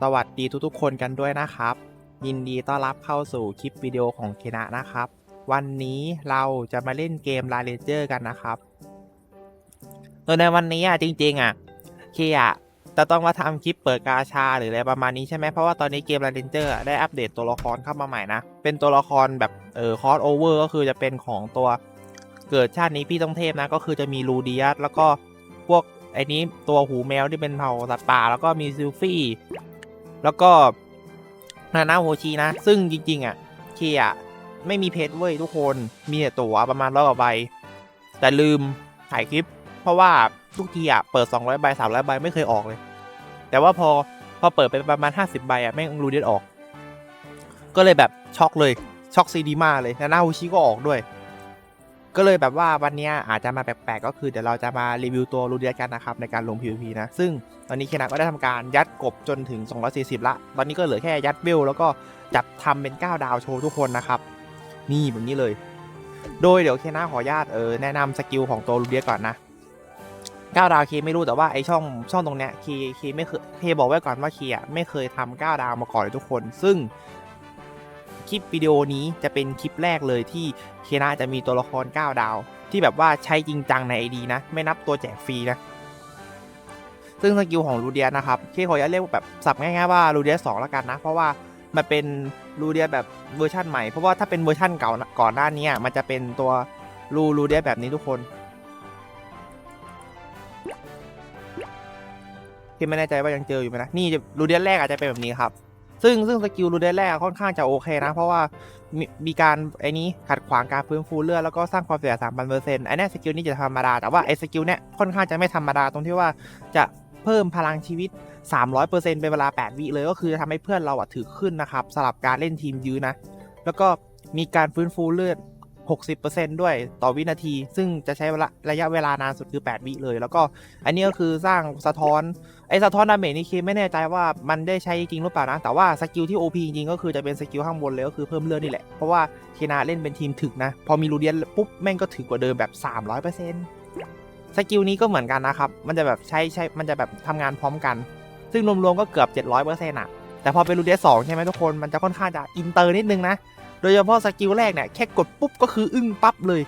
สวัสดีทุกๆคนกันด้วยนะครับ ยินดีต้อนรับเข้าสู่คลิปวิดีโอของเคนะนะครับ วันนี้เราจะมาเล่นเกมลาเรเจอร์กันนะครับโดยในวันนี้อะจริงๆอะเคอะจะต้องมาทำคลิปเปิดกาชาหรืออะไรประมาณนี้ใช่ไหมเพราะว่าตอนนี้เกมลาเรเจอร์ได้อัปเดตตัวละครเข้ามาใหม่นะ เป็นตัวละครแบบเออคอสโอเวอร์ก็คือจะเป็นของตัวเกิดชาตินี้พี่ต้องเทพนะ ก็คือจะมีลูเดียสแล้วก็พวกไอ้นี้ตัวหูแมวที่เป็นเผ่าสัตว์ป่า แล้วก็มีซิลฟี่ แล้วก็นานาโฮชินะ ซึ่งจริง ๆ อะเคียไม่มีเพจเว้ยทุกคนมีแต่ตั๋วประมาณร้อยกว่าใบ แต่ลืมถ่ายคลิป เพราะว่าทุกทีอะเปิด 200ใบ300ใบไม่เคยออกเลย แต่ว่าพอพอเปิดไปประมาณ 50ใบอะแม่งรูเดียดออก ก็เลยแบบช็อกเลยช็อกซีดีมาเลยนานาโฮชิก็ออกด้วย ก็เลยแบบว่าวันนี้อาจจะมาแปลกๆก็คือเดี๋ยวเราจะมารีวิวตัวรูเดียกันนะครับในการลง PVP นะ ซึ่งตอนนี้เคนาก็ได้ทำการยัดกบจนถึง 240 ละ ตอนนี้ก็เหลือแค่ยัดเบลแล้วก็จับทำเป็น 9 ดาวโชว์ทุกคนนะครับ นี่แบบนี้เลย โดยเดี๋ยวเคนาขออนุญาตเออแนะนำสกิลของตัวรูเดียก่อนนะ9ดาวเคไม่รู้แต่ว่าไอช่องช่องตรงเนี้ยเคเคไม่เคยเคบอกไว้ก่อนว่าเคอะไม่เคยทำ9ดาวมาก่อนเลยทุกคน ซึ่ง คลิปวิดีโอนี้จะเป็นคลิปแรกเลยที่เคนะจะมีตัวละคร 9 ดาว ที่แบบว่าใช้จริงจังใน ID นะ ไม่นับตัวแจกฟรีนะ ซึ่งสกิลของรูเดียนะครับเคขออนุญาตเรียกแบบสับง่ายๆว่ารูเดียสองแล้วกันนะ เพราะว่ามันเป็นรูเดียแบบเวอร์ชันใหม่ เพราะว่าถ้าเป็นเวอร์ชันเก่าก่อนหน้านี้มันจะเป็นตัวรูรูเดียแบบนี้ทุกคนที่ไม่แน่ใจว่ายังเจออยู่ไหมนะ นี่รูเดียแรกอาจจะเป็นแบบนี้ครับ ซึ่งซึ่งสกิลรูเดนแรกค่อนข้างจะโอเคนะ เพราะว่ามีมีการไอ้นี้ขัดขวางการฟื้นฟูเลือดแล้วก็สร้างความเสียสามพันเปอร์เซ็นต์ไอ้นี่สกิลนี้จะธรรมดา แต่ว่าไอ้สกิลเนี้ยค่อนข้างจะไม่ธรรมดาตรงที่ว่าจะเพิ่มพลังชีวิต 300%เป็นเวลา 8 วิเลยก็คือจะทำให้เพื่อนเราอะถือขึ้นนะครับสลับการเล่นทีมยื้อนะ แล้วก็มีการฟื้นฟูเลือด 60%ด้วยต่อวินาที ซึ่งจะใช้เวลาระยะเวลานานสุดคือ 8 วิเลย แล้วก็อันนี้ก็คือสร้างสะท้อนไอสะท้อนดาเมจนี่เคไม่แน่ใจว่ามันได้ใช้จริงหรือเปล่านะ แต่ว่าสกิลที่ OP จริงก็คือจะเป็นสกิลข้างบนเลยก็คือเพิ่มเลือดนี่แหละ เพราะว่าเคนาเล่นเป็นทีมถึกนะ พอมีรูเดียนปุ๊บแม่งก็ถึกกว่าเดิมแบบ 300%สกิลนี้ก็เหมือนกันนะครับ มันจะแบบใช้ใช้มันจะแบบทำงานพร้อมกัน ซึ่งรวมๆก็เกือบ 700%อะแต่พอเป็นรูเดียน2ใช่ไหมทุกคนมันจะค่อนข้างจะอินเตอร์นิดนึงนะ โดยเฉพาะสกิลแรกเนี่ยแค่กดปุ๊บก็คืออึ้งปั๊บเลย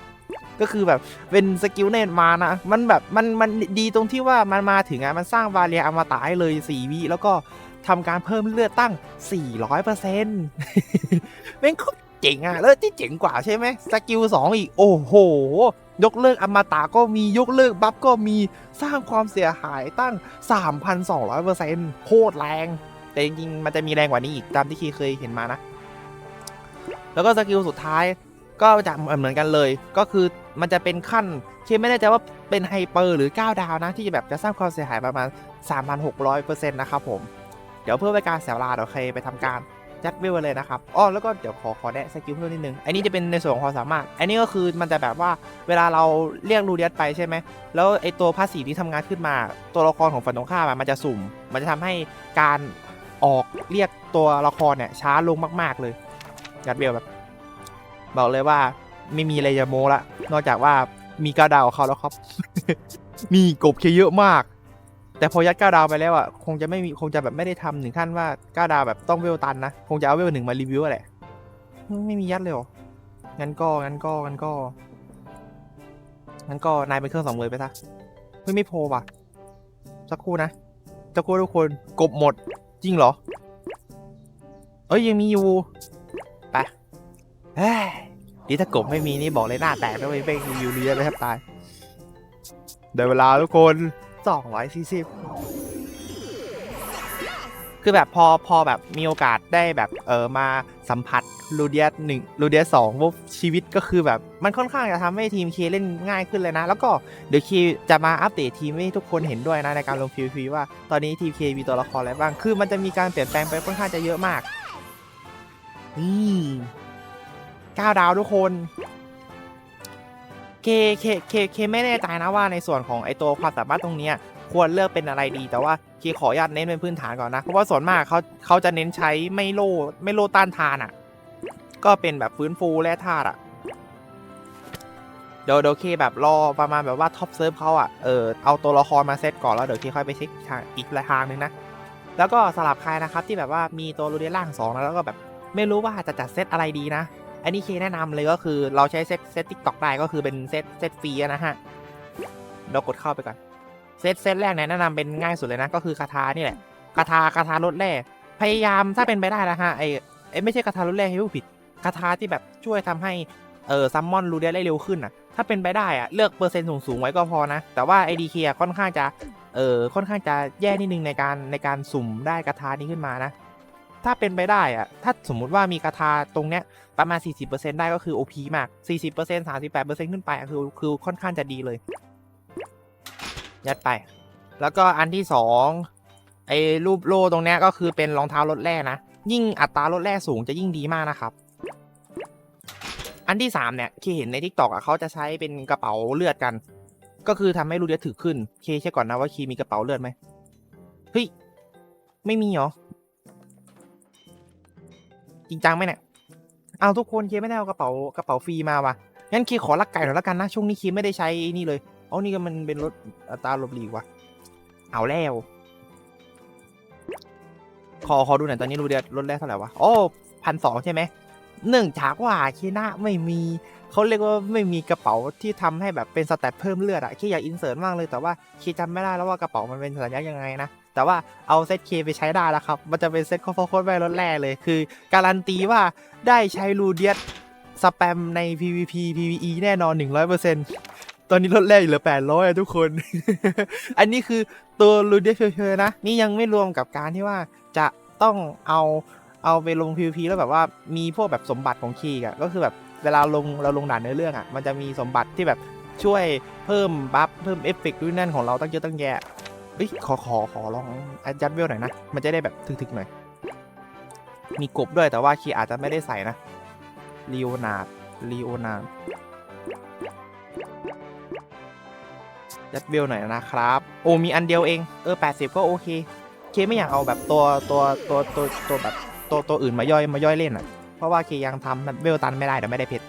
ก็คือแบบเป็นสกิลเนตมานะ มันแบบมันมันดีตรงที่ว่ามันมาถึงอะมันสร้างวาเรียอมตะให้เลย 4 วิแล้วก็ทำการเพิ่มเลือดตั้ง 400%เปอร์เซ็นต์แม่งโคตรเจ๋งอะ แล้วที่เจ๋งกว่าใช่ไหมสกิล2อีก โอ้โห ยกเลิกอมตะก็มียกเลิกบัฟก็มีสร้างความเสียหายตั้ง 3,200%โคตรแรง แต่จริงๆ มันจะมีแรงกว่านี้อีกตามที่คีเคยเห็นมานะ แล้วก็สกิลสุดท้ายก็จะเหมือนกันเลย ก็คือมันจะเป็นขั้นเคไม่แน่ใจว่าเป็นไฮเปอร์หรือ 9 ดาวนะ ที่จะแบบจะสร้างความเสียหายประมาณ 3,600%นะครับผม เดี๋ยวเพื่อเป็นการเสียเวลาเดี๋ยวเคไปทำการจัดเวลเลยนะครับอ๋อแล้วก็เดี๋ยวขอขอแนะสกิลเพิ่มนิดนึง อันนี้จะเป็นในส่วนของความสามารถ อันนี้ก็คือมันจะแบบว่าเวลาเราเรียกรูเดียสไปใช่ไหม แล้วไอตัวพาสซีที่ทำงานขึ้นมา ตัวละครของฝั่งตรงข้ามมันจะสุ่ม มันจะทำให้การออกเรียกตัวละครเนี่ยช้าลงมาก ๆเลย ยัดเบลแบบ บอกเลยว่าไม่มีอะไรจะโมละ นอกจากว่ามีก้าดาวเขาแล้วครับ มีกบเคเยอะมาก แต่พอยัดก้าดาวไปแล้วอะคงจะไม่มีคงจะแบบไม่ได้ทำถึงขั้นว่าก้าดาวแบบต้องเวลตันนะคงจะเอาเวลหนึ่งมารีวิวแหละไม่มียัดเลยหรองั้นก็งั้นก็งั้นก็งั้นก็นายเป็นเครื่องสองมือไปซะเฮ้ยไม่โพว่ะ สักครู่นะสักครู่ทุกคนกบหมดจริงเหรอ เอ้ยยังมีอยู่ เฮ้ยดีถ้ากบไม่มีนี่บอกเลยหน้าแตกด้วยเป้งรีวิวเรียเลยแทบตายได้เวลาทุกคน240คือแบบพอพอแบบมีโอกาสได้แบบเออมาสัมผัสลูเดียสหนึ่งลูเดียสสองปุ๊บชีวิตก็คือแบบมันค่อนข้างจะทำให้ทีมเคเล่นง่ายขึ้นเลยนะ แล้วก็เดี๋ยวเคจะมาอัปเดตทีมให้ทุกคนเห็นด้วยนะในการลง PVP ว่าตอนนี้ทีมเคมีตัวละครอะไรบ้าง คือมันจะมีการเปลี่ยนแปลงไปค่อนข้างจะเยอะมากนี่ เก้าดาวทุกคน เคเคเคเคไม่แน่ใจนะว่าในส่วนของไอตัวความสามารถตรงนี้ควรเลือกเป็นอะไรดี แต่ว่าเคขออนุญาตเน้นเป็นพื้นฐานก่อนนะ เพราะว่าส่วนมากเขาเขาจะเน้นใช้ไม่โลไม่โลต้านทานอะ ก็เป็นแบบฟื้นฟูแร่ธาตุอะเดี๋ยวเดี๋ยวเคแบบรอประมาณแบบว่าท็อปเซิร์ฟเขาอะ เออเอาตัวละครมาเซตก่อนแล้วเดี๋ยวเคค่อยไปเช็คทางอีกทางนึงนะ แล้วก็สลับใครนะครับที่แบบว่ามีตัวรูเดียล่างสองนะแล้วก็แบบไม่รู้ว่าจะจัดเซตอะไรดีนะ อันนี้เคแนะนำเลยก็คือเราใช้เซตเซตทิกตอกได้ก็คือเป็นเซตเซตฟรีนะฮะเรากดเข้าไปก่อนเซตเซตแรกเนี่ยแนะนำเป็นง่ายสุดเลยนะก็คือคาถานี่แหละคาถาคาถาลดแร่พยายามถ้าเป็นไปได้นะฮะไอไอไม่ใช่คาถาลดแร่ให้ผู้ผิดคาถาที่แบบช่วยทำให้เออซัมมอนรูเดียได้เร็วขึ้นอะถ้าเป็นไปได้อะเลือกเปอร์เซ็นต์สูงๆไว้ก็พอนะ แต่ว่าไอดีเคค่อนข้างจะเออค่อนข้างจะแย่นิดนึงในการในการสุ่มได้คาถานี้ขึ้นมานะ ถ้าเป็นไปได้อะถ้าสมมุติว่ามีคาถาตรงเนี้ยประมาณ 40%ได้ก็คือ OP มาก 40% 38%ขึ้นไปอะคือคือค่อนข้างจะดีเลย ยัดไป แล้วก็อันที่สองไอ้รูปโล่ตรงเนี้ยก็คือเป็นรองเท้ารถแร่นะ ยิ่งอัตราลดแร่สูงจะยิ่งดีมากนะครับ อันที่สามเนี่ยเคเห็นในทิกตอกอะเขาจะใช้เป็นกระเป๋าเลือดกัน ก็คือทำให้รูเดียถือขึ้น เคเช็คก่อนนะว่าคีมีกระเป๋าเลือดไหมเฮ้ยไม่มีเหรอ จริงจังไหมเนี่ยเอาทุกคนเคไม่ได้เอากระเป๋ากระเป๋าฟรีมาว่ะงั้นเคขอลักไก่หน่อยละกันนะช่วงนี้เคไม่ได้ใช้นี่เลยเอานี่ก็มันเป็นรถอัตราลบหลีกว่ะเอาแล้วขอขอดูหน่อยตอนนี้รูเดียรถแรกเท่าไหร่วะโอ้พันสองใช่ไหมเนื่องจากว่าเคนะไม่มีเขาเรียกว่าไม่มีกระเป๋าที่ทำให้แบบเป็นสแตทเพิ่มเลือดอะเคอยากอินเสิร์ตมากเลยแต่ว่าเคจำไม่ได้แล้วว่ากระเป๋ามันเป็นสัญญายังไงนะ แต่ว่าเอาเซตเคไปใช้ได้แล้วครับ มันจะเป็นเซตโคโคตรแม่รถแรกเลย คือ การันตีว่าได้ใช้รูเดียสสแปมใน PVP PVE แน่นอน 100%ตอนนี้ลดแรกเหลือ800อะทุกคน อันนี้คือตัวรูเดียสเฉยๆนะ นี่ยังไม่รวมกับการที่ว่าจะต้องเอาเอาไปลง PVP แล้วแบบว่ามีพวกแบบสมบัติของคีย์อะก็คือแบบเวลาลงเราลงด่านเนื้อเรื่องอะมันจะมีสมบัติที่แบบช่วยเพิ่มบัฟเพิ่มเอฟเฟกต์ด้วยนั่นของเราตั้งเยอะตั้งแยะ เอ้ยขอขอขอลองอัดยัดเวลหน่อยนะ มันจะได้แบบถึกๆหน่อย มีกบด้วยแต่ว่าคีอาจจะไม่ได้ใส่นะลีโอนาร์ดลีโอนาร์ดยัดเวลหน่อยนะครับ โอ้มีอันเดียวเอง เออ 80 ก็โอเค เคไม่อยากเอาแบบตัวตัวตัวตัวตัวแบบตัวตัวอื่นมาย่อยมาย่อยเล่นอะ เพราะว่าเคยังทำแบบเวลตันไม่ได้เดี๋ยวไม่ได้เพชร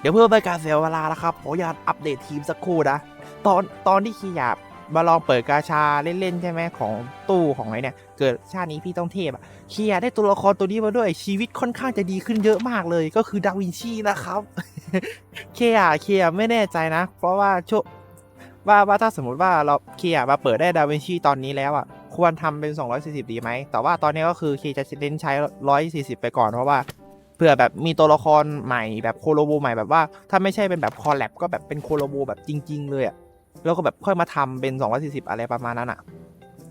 เดี๋ยวเพื่อเป็นการเสียเวลาแล้วครับขออนุญาตอัปเดตทีมสักครู่นะ ตอนตอนที่คีอยาก มาลองเปิดกาชาเล่นๆใช่ไหมของตู้ของอะไรเนี่ย เกิดชาตินี้พี่ต้องเทพอะเคียได้ตัวละครตัวนี้มาด้วยชีวิตค่อนข้างจะดีขึ้นเยอะมากเลยก็คือดาวินชีนะครับเคอะเคอะไม่แน่ใจนะ เพราะว่าช่วงว่าว่าถ้าสมมติว่าเราเคอะมาเปิดได้ดาวินชีตอนนี้แล้วอะควรทำเป็น 240 ดีไหม แต่ว่าตอนนี้ก็คือเคจะเน้นใช้ 140 ไปก่อนเพราะว่าเผื่อแบบมีตัวละครใหม่แบบโคโลโบใหม่แบบว่า ถ้าไม่ใช่เป็นแบบคอลแลบก็แบบเป็นโคโลโบแบบจริง ๆ เลยอะ แล้วก็แบบค่อยมาทำเป็น 240 อะไรประมาณนั้นอะ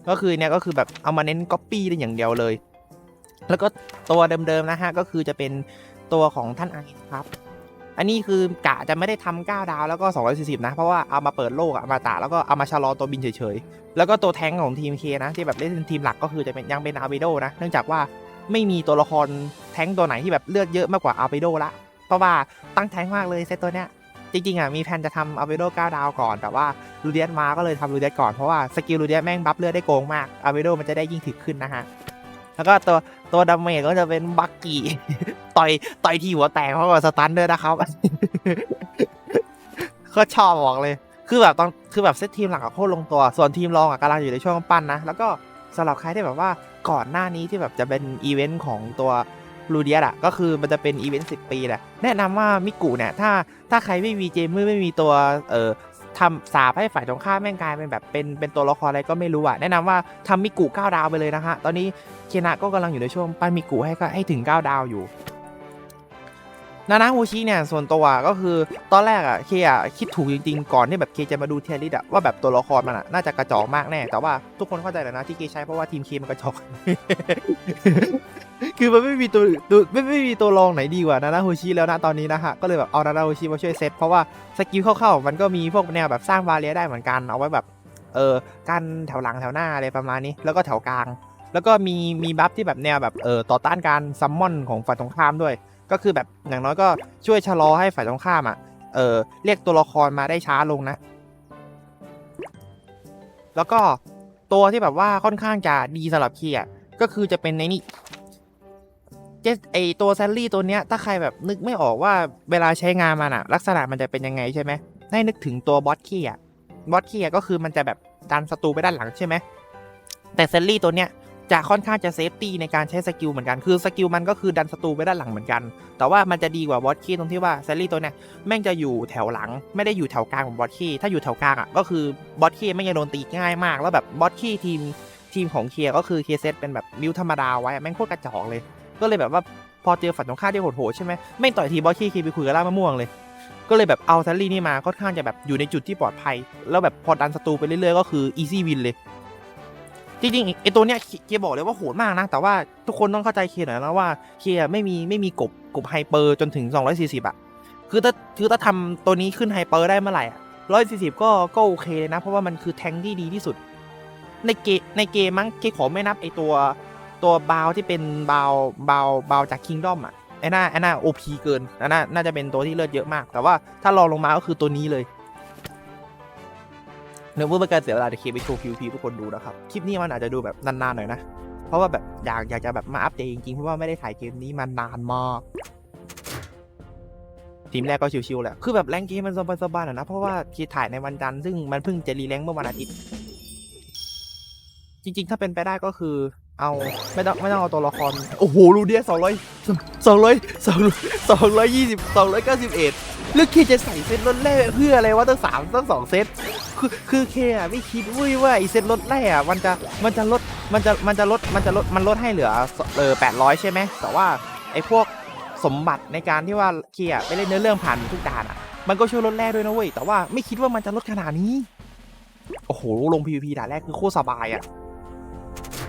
ก็คือเนี่ยก็คือแบบเอามาเน้นก๊อปปี้ได้อย่างเดียวเลย แล้วก็ตัวเดิมๆนะฮะก็คือจะเป็นตัวของท่านไอซ์ครับ อันนี้คือกะจะไม่ได้ทำ9ดาวแล้วก็ 240 นะ เพราะว่าเอามาเปิดโลกอะมาตาแล้วก็เอามาชะลอตัวบินเฉยๆ แล้วก็ตัวแท้งของทีมเคนะ ที่แบบเล่นทีมหลักก็คือจะเป็นยังเป็นอาร์เบโดนะ เนื่องจากว่าไม่มีตัวละครแท้งตัวไหนที่แบบเลือดเยอะมากกว่าอาร์เบโดละ เพราะว่าตั้งแท้งมากเลยเซตตัวเนี้ย จริงๆอะมีแผนจะทำอาเบโด9ดาวก่อน แต่ว่าลูเดียสมาก็เลยทำลูเดียสก่อนเพราะว่าสกิลลูเดียสแม่งบัฟเลือดได้โกงมากอาเบโดมันจะได้ยิ่งถึกขึ้นนะฮะแล้วก็ตัวตัวดาเมจก็จะเป็นบักกี้ต่อยต่อยที่หัวแตกเพราะว่าสตันด้วยนะครับก็ชอบบอกเลย คือแบบตอนคือแบบเซตทีมหลักอะโคตรลงตัว ส่วนทีมรองอะกำลังอยู่ในช่วงปั้นนะ แล้วก็สำหรับใครที่แบบว่าก่อนหน้านี้ที่แบบจะเป็นอีเวนต์ของตัว ลูเดียสอะก็คือมันจะเป็นอีเวนต์สิปีแหละแนะนำว่ามิกุเนี่ยถ้าถ้าใครไม่มีเจมไม่ไม่มีตัวเอ่อทำสาบให้ฝ่ายตรงข้ามแม่งกลายเป็นแบบเป็นเป็นตัวละครอะไรก็ไม่รู้อะแนะนำว่าทำมิกุ9ดาวไปเลยนะฮะตอนนี้เคนะก็กำลังอยู่ในช่วงปั้นมิกุให้ก็ให้ถึง 9 ดาวอยู่นานาฮูชิเนี่ยส่วนตัวก็คือตอนแรกอะเคอะคิดถูกจริงๆก่อนที่แบบเคจะมาดูเทยริสอะว่าแบบตัวละครมันอะน่าจะกระจอกมากแน่ แต่ว่าทุกคนเข้าใจแล้วนะที่เคใช้เพราะว่าทีมเคมันกระจอก คือมันไม่มีตัวตัวไม่ไม่มีตัวรองไหนดีกว่านานาฮูชิแล้วนะตอนนี้นะฮะก็เลยแบบเอานานาฮูชิมาช่วยเซตเพราะว่าสกิลเข้าๆมันก็มีพวกแนวแบบสร้างบาเรียได้เหมือนกันเอาไว้แบบเออกันแถวหลังแถวหน้าอะไรประมาณนี้ แล้วก็แถวกลาง แล้วก็มีมีบัฟที่แบบแนวแบบเออต่อต้านการซัมมอนของฝ่ายตรงข้ามด้วย ก็คือแบบอย่างน้อยก็ช่วยชะลอให้ฝ่ายตรงข้ามอะเออเรียกตัวละครมาได้ช้าลงนะ แล้วก็ตัวที่แบบว่าค่อนข้างจะดีสำหรับคีย์อะก็คือจะเป็นในนี่ เจสไอตัวแซลลี่ตัวเนี้ยถ้าใครแบบนึกไม่ออกว่าเวลาใช้งานมันอะลักษณะมันจะเป็นยังไงใช่ไหมให้นึกถึงตัวบอสคีอะบอสคีอะก็คือมันจะแบบดันศัตรูไปด้านหลังใช่ไหมแต่แซลลี่ตัวเนี้ยจะค่อนข้างจะเซฟตี้ในการใช้สกิลเหมือนกัน คือสกิลมันก็คือดันศัตรูไปด้านหลังเหมือนกัน แต่ว่ามันจะดีกว่าบอสคีตรงที่ว่าแซลลี่ตัวเนี้ยแม่งจะอยู่แถวหลัง ไม่ได้อยู่แถวกลางของบอสคีถ้าอยู่แถวกลางอะก็คือบอสคีแม่งจะโดนตีง่ายมาก แล้วแบบบอสคีทีมทีมของเคียก็คือเคียเซตเป็นแบบมิวธรรมดาไว้แม่งโคตรกระจอกเลย ก็เลยแบบว่าพอเจอฝันตรงข้ามที่โหดๆใช่ไหมแม่ต่อยทีบอสคีคีไปคุยกับล่ามะม่วงเลย ก็เลยแบบเอาแซลลี่นี่มาค่อนข้างจะแบบอยู่ในจุดที่ปลอดภัย แล้วแบบพอดันศัตรูไปเรื่อยๆก็คืออีซี่วินเลยจริงๆไอตัวเนี้ยเคเคบอกเลยว่าโหดมากนะ แต่ว่าทุกคนต้องเข้าใจเคหน่อยนะว่าเคไม่มีไม่มีกบกบไฮเปอร์จนถึง 240อะคือถ้าคือถ้าทำตัวนี้ขึ้นไฮเปอร์ได้เมื่อไหร่อะ140ก็ก็โอเคเลยนะ เพราะว่ามันคือแทงที่ดีที่สุด ในเกมในเกมมั้งเคขอไม่นับไอตัว ตัวบาวที่เป็นบาวบาวบาวจากคิงดอมอะไอหน้าไอหน้าโอพีเกินอันน่าน่าจะเป็นตัวที่เลือดเยอะมาก แต่ว่าถ้ารองลงมาก็คือตัวนี้เลยเนื่องเพื่อเป็นการเสียเวลาเดี๋ยวเคไปโชว์ PVP ทุกคนดูนะครับ คลิปนี้มันอาจจะดูแบบนานๆหน่อยนะ เพราะว่าแบบอยากอยากจะแบบมาอัปเดตจริงๆ เพราะว่าไม่ได้ถ่ายเกมนี้มานานมาก ทีมแรกก็ชิวๆแหละ คือแบบแรงเกมมันสบายๆหน่อยนะ เพราะว่าคีถ่ายในวันจันทร์ซึ่งมันเพิ่งจะรีแรงเมื่อวันอาทิตย์ จริงๆ ถ้าเป็นไปได้ก็คือ เอาไม่ต้องไม่ต้องเอาตัวละครโอ้โหรูเดียสองร้อยสองร้อยสองสองร้อยยี่สิบสองร้อยเก้าสิบเอ็ดเลือกเคจะใส่เซตรถแรกเพื่ออะไรวะตั้งสามตั้งสองเซตคือคือเคอะไม่คิดเว้ยว่าไอเซตลดแร่อะมันจะมันจะลดมันจะมันจะลดมันจะลดมันลดให้เหลือเออแปดร้อยใช่ไหมแต่ว่าไอพวกสมบัติในการที่ว่าเคอะไปเล่นเนื้อเรื่องผ่านทุกด่านอะมันก็ช่วยลดแร่ด้วยนะเว้ยแต่ว่าไม่คิดว่ามันจะลดขนาดนี้โอ้โหลง PVP ด่านแรกคือโคตรสบายอะ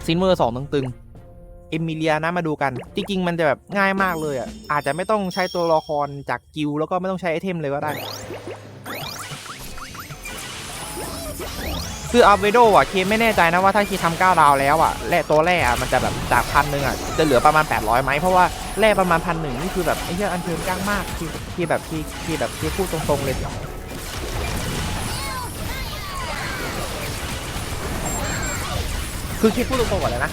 ซินเมอร์สองตึงๆเอมิเลียนะมาดูกัน จริง ๆ มันจะแบบง่ายมากเลยอะอาจจะไม่ต้องใช้ตัวละครจากกิลแล้วก็ไม่ต้องใช้ไอเทมเลยก็ได้ คืออัลเวโดอะเคไม่แน่ใจนะว่าถ้าเคทำเก้าดาวแล้วอะแร่ตัวแร่อะมันจะแบบจากพันหนึ่งอะจะเหลือประมาณ 800ไหมเพราะว่าแร่ประมาณพันหนึ่งนี่คือแบบไอ้เหี้ยอันเชิญก้างมากเคเคแบบเคเคแบบเคพูดตรงๆเลย คือเคพูดตรงๆก่อนเลยนะ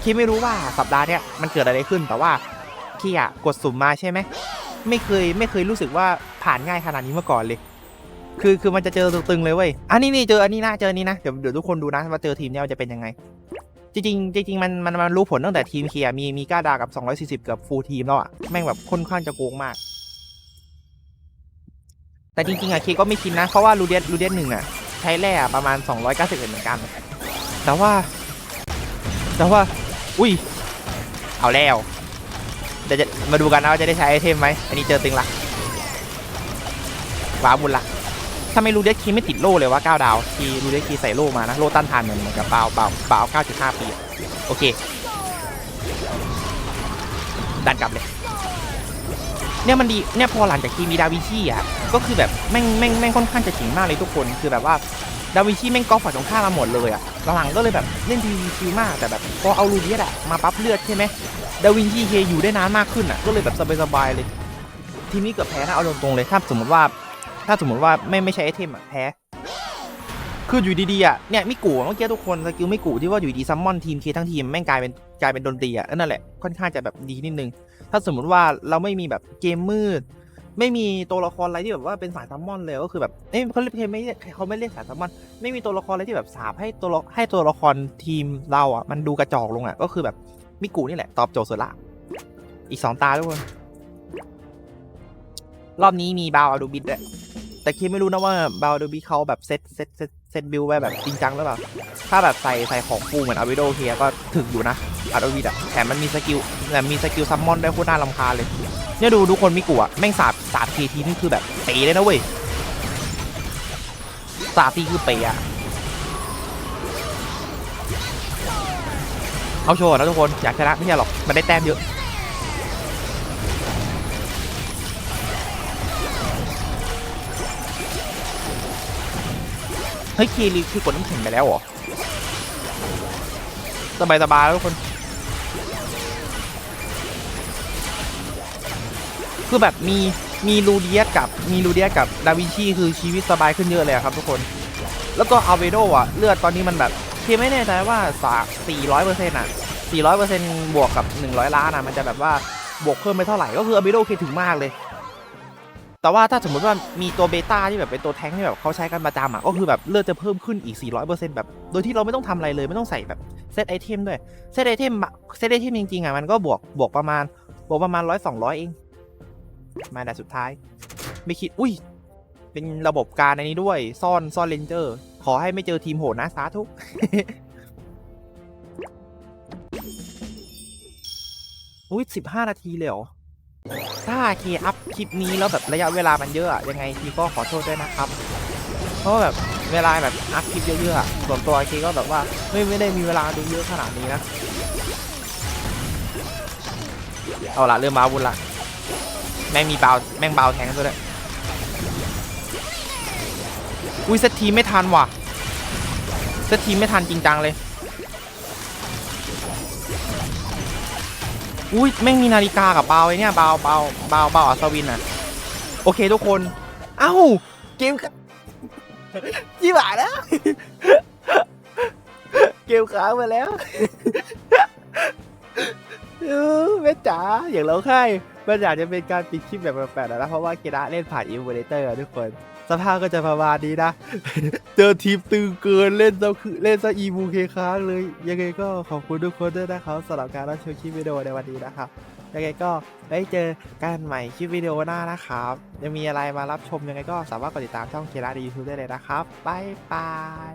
เคไม่รู้ว่าสัปดาห์เนี้ยมันเกิดอะไรขึ้น แต่ว่าเคอะกดสุ่มมาใช่ไหม ไม่เคยไม่เคยรู้สึกว่าผ่านง่ายขนาดนี้มาก่อนเลย คือคือมันจะเจอตึงๆเลยเว้ย อันนี้นี่เจออันนี้นะเจออันนี้นะ เดี๋ยวเดี๋ยวทุกคนดูนะว่าเจอทีมเนี้ยมันจะเป็นยังไง จริงๆจริงๆมันมันมันรู้ผลตั้งแต่ทีมเคียมีมีก้าดากับ 240กับฟูลทีมแล้วอะแม่งแบบค่อนข้างจะโกงมาก แต่จริงๆอะเคก็ไม่คิดนะ เพราะว่ารูเดียสรูเดียสหนึ่งอะใช้แร่ประมาณ 291เหมือนกัน แต่ว่า แต่ว่า อุ้ย เอาแล้วเดี๋ยวจะมาดูกันนะว่าจะได้ใช้ไอเทมไหม อันนี้เจอตึงละว้าบุญละถ้าไม่รู้เด็กคีไม่ติดโล่เลยวะ9ดาวคีรู้เด็กคีใส่โล่มานะ โล่ต้านทานเหมือนเหมือนกับเปล่าเปล่าเปล่า9.5 ปีอะโอเค ดันกลับเลย เนี่ยมันดี เนี่ยพอหลังจากทีมีดาวิชี่อะ ก็คือแบบแม่งแม่งแม่งค่อนข้างจะเจ๋งมากเลยทุกคน คือแบบว่า ดาวิชีแม่งกอล์ฟฝ่ายตรงข้ามมาหมดเลยอะหลังๆก็เลยแบบเล่นดีวิมากแต่แบบพอเอาลูเดียสอะมาปั๊บเลือดใช่ไหมดาวินชีเคอยู่ได้นานมากขึ้นอะก็เลยแบบสบายๆเลย ทีมนี้เกือบแพ้นะเอาตรงๆเลยถ้าสมมติว่า ถ้าสมมติว่าไม่ไม่ใช้ไอเทมอะแพ้คืออยู่ดีๆอะเนี่ยมิกูเมื่อกี้ทุกคนสกิลมิกูที่ว่าอยู่ดีซัมมอนทีมเคทั้งทีมแม่งกลายเป็นกลายเป็นดนตรีอะนั่นแหละค่อนข้างจะแบบดีนิดนึง ถ้าสมมติว่าเราไม่มีแบบเกมมืด ไม่มีตัวละครอะไรที่แบบว่าเป็นสายซัมมอนเลยก็คือแบบเอ้ยเขาเรียกไม่เรียกเขาไม่เรียกสายซัมมอนไม่มีตัวละครอะไรที่แบบสาบให้ตัวให้ตัวละครทีมเราอะมันดูกระจอกลงอะก็คือแบบมิกูนี่แหละตอบโจทย์สุดละอีกสองตาทุกคนรอบนี้มีบาวอาดูบิดด้วยแต่คิดไม่รู้นะว่าบาวอาดูบิดเขาแบบเซตเซตเซต เซตบิลไว้แบบจริงจังหรือเปล่า ถ้าแบบใส่ใส่ของฟูเหมือนอาวิโดเฮียก็ถึกอยู่นะอาดูบิดอะแถมมันมีสกิลแต่มีสกิลซัมมอนได้โคตรน่ารำคาเลย เนี่ยดูทุกคนมิกูอะแม่งสาบสาบทีทีนี่คือแบบเป๋เลยนะเว้ย สาบทีคือเป๋อะเอาโชว์นะทุกคนอยากชนะไม่ใช่หรอกมันได้แต้มเยอะ เฮ้ยคีรีคือกดน้ำแข็งไปแล้วเหรอสบายสบายแล้วทุกคน คือแบบมีมีลูเดียสกับมีลูเดียสกับดาวินชีคือชีวิตสบายขึ้นเยอะเลยครับทุกคน แล้วก็อัลเวโดอะ เลือดตอนนี้มันแบบเคไม่แน่ใจว่าสา400เปอร์เซ็นต์อะ400เปอร์เซ็นต์บวกกับ100ล้านอะมันจะแบบว่าบวกเพิ่มไปเท่าไหร่ก็คืออัลเวโดเคถึงมากเลย แต่ว่าถ้าสมมติว่ามีตัวเบต้าที่แบบเป็นตัวแท้งที่แบบเขาใช้กันประจำอะก็คือแบบเลือดจะเพิ่มขึ้นอีก 400%แบบโดยที่เราไม่ต้องทำอะไรเลยไม่ต้องใส่แบบเซตไอเทมด้วยเซตไอเทมเซตไอเทมจริงๆอะมันก็บวกบวกประมาณบวกประมาณร้อยสองร้อยเอง มาแต่สุดท้าย ไม่คิดอุ้ย เป็นระบบการในนี้ด้วย ซ่อนซ่อนเลนเจอร์ ขอให้ไม่เจอทีมโหดนะสาธุอุ้ยสิบห้านาทีเลยเหรอ ถ้าเคอัพคลิปนี้แล้วแบบระยะเวลามันเยอะอะยังไงทีก็ขอโทษด้วยนะครับ เพราะแบบเวลาแบบอัพคลิปเยอะๆอะส่วนตัวเคก็แบบว่าไม่ไม่ได้มีเวลาดูเยอะขนาดนี้นะ เอาละเริ่มมาวุ่นละแม่งมีเบาแม่งบาแทงด้วยอุ้ยเซตทีไม่ทันว่ะเซตทีไม่ทันจริงจังเลย อุ้ยแม่งมีนาฬิกากับเบาไอ้เนี่ยเบาวบาวบาวบาอัศวินอะ โอเคทุกคน เอ้า เกมยี่หวายแล้วเกมค้างไปแล้วเออแม่จ๋าอย่างเราค่ายมันอยากจะเป็นการปิดคลิปแบบแปลกๆนะเพราะว่าเกดะเล่นผ่านอินเวอร์เตอร์ทุกคน สภาพก็จะประมาณนี้นะ เจอทีมตึงเกินเล่นซะคือเล่นซะอีบูเคค้างเลย ยังไงก็ขอบคุณทุกคนด้วยนะครับสำหรับการรับชมคลิปวิดีโอในวันนี้นะครับ ยังไงก็ไว้เจอกันใหม่คลิปวิดีโอหน้านะครับ ยังมีอะไรมารับชมยังไงก็สามารถกดติดตามช่องเคดะในยูทูบได้เลยนะครับบ๊ายบาย